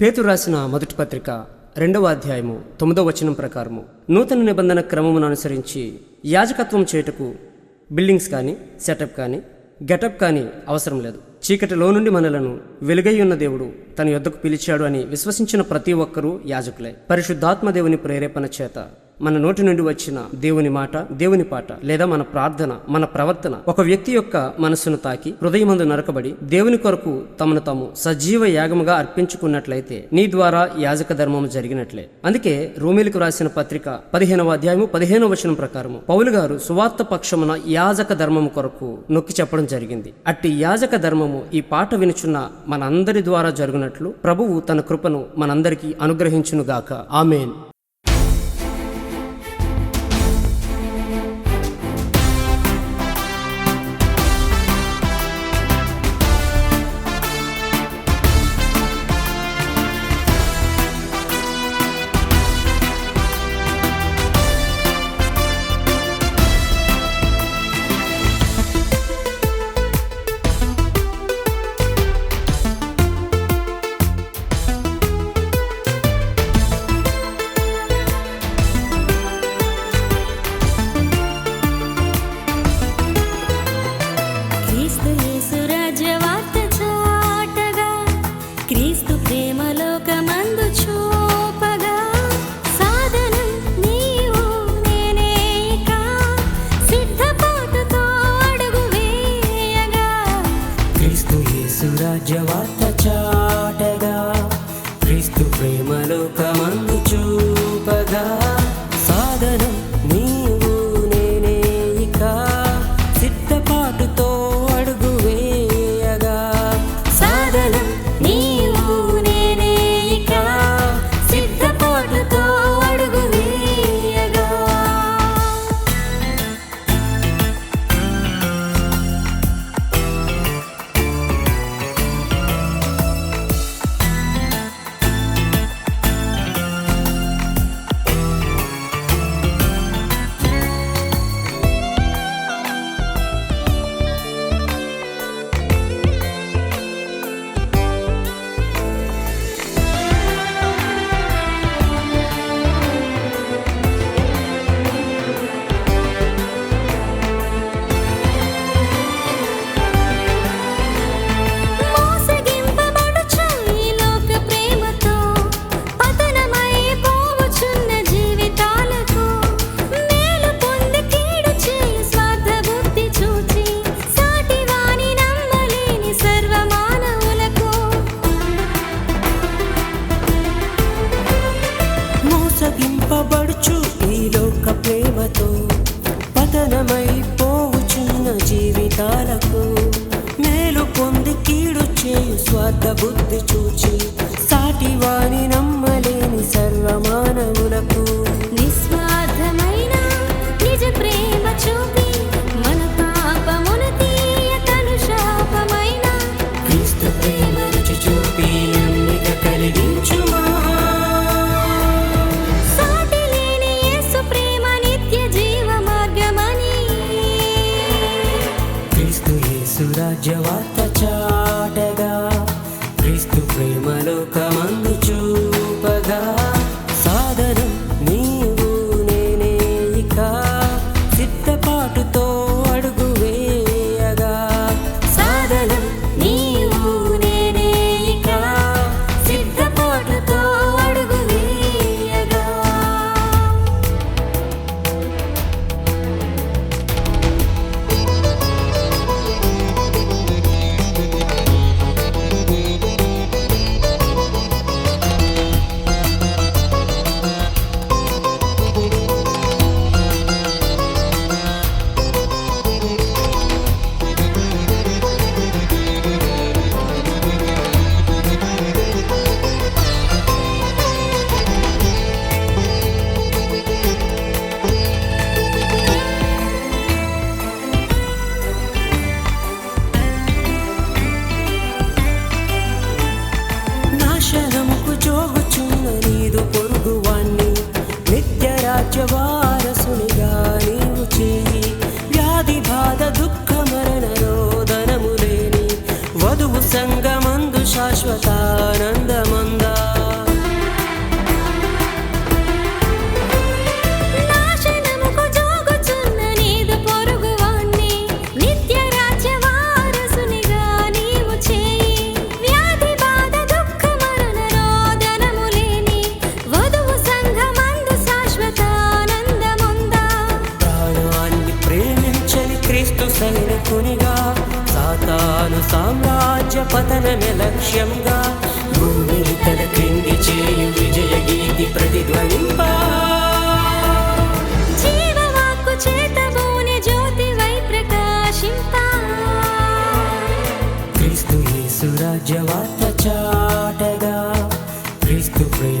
పేతురు రాసిన మొదటి పత్రిక రెండవ అధ్యాయము తొమ్మిదవ వచనం ప్రకారము. నూతన నిబంధన క్రమమును అనుసరించి యాజకత్వం చేయుటకు బిల్డింగ్స్ కానీ సెటప్ కానీ గెటప్ కానీ అవసరం లేదు. చీకటిలో నుండి మనలను వెలుగై ఉన్న దేవుడు తన యొద్దకు పిలిచాడు అని విశ్వసించిన ప్రతి ఒక్కరూ యాజకులే. పరిశుద్ధాత్మ దేవుని ప్రేరేపణ చేత మన నోటి నుండి వచ్చిన దేవుని మాట దేవుని పాట లేదా మన ప్రార్థన మన ప్రవర్తన ఒక వ్యక్తి యొక్క మనస్సును తాకి హృదయమందు నరకబడి దేవుని కొరకు తమను తాము సజీవ యాగముగా అర్పించుకున్నట్లయితే నీ ద్వారా యాజక ధర్మము జరిగినట్లే. అందుకే రోమిలకు రాసిన పత్రిక పదిహేనవ అధ్యాయము పదిహేనవ వచనం ప్రకారము పౌలు గారు సువార్త పక్షమున యాజక ధర్మము కొరకు నొక్కి చెప్పడం జరిగింది. అట్టి యాజక ధర్మము ఈ పాట వినుచున్న మనందరి ద్వారా జరుగునట్లు ప్రభువు తన కృపను మనందరికీ అనుగ్రహించునుగాక. ఆమెన్. క్రీస్తు ప్రేమ చూపగా సాధనం నీవు నేనే సిద్ధపాటుతో అడుగు వేయగా. క్రీస్తు యేసు రాజ్యవార్త చాటగా క్రీస్తు ప్రేమలోకమందు చూపగా. స్వార్థ బుద్ధి చూచి సాటివాని నమ్మలేని సర్వమానవులకు నిస్వార్థమైన నిజ ప్రేమ చూపి మన పాపమున తీయతను శాపమైన. క్రీస్తు ప్రేమ రుచి చూపి నమ్మిక కలిగించుమా. రాజ్యవాత వారసునిగా నీవు చేయి. వ్యాధి బాధ దుఃఖ మరణ రోదనము సంగమందు శాశ్వతాన పతనమే లక్ష్యంగా భూమిని తన క్రింది చేయు విజయ గీతి ప్రతిధ్వనింపా. జీవవాక్కు చేతబూని జ్యోతివై ప్రకాశింపా. క్రీస్తు యేసు రాజ్యవార్త చాటగా క్రీస్తు ప్రేమ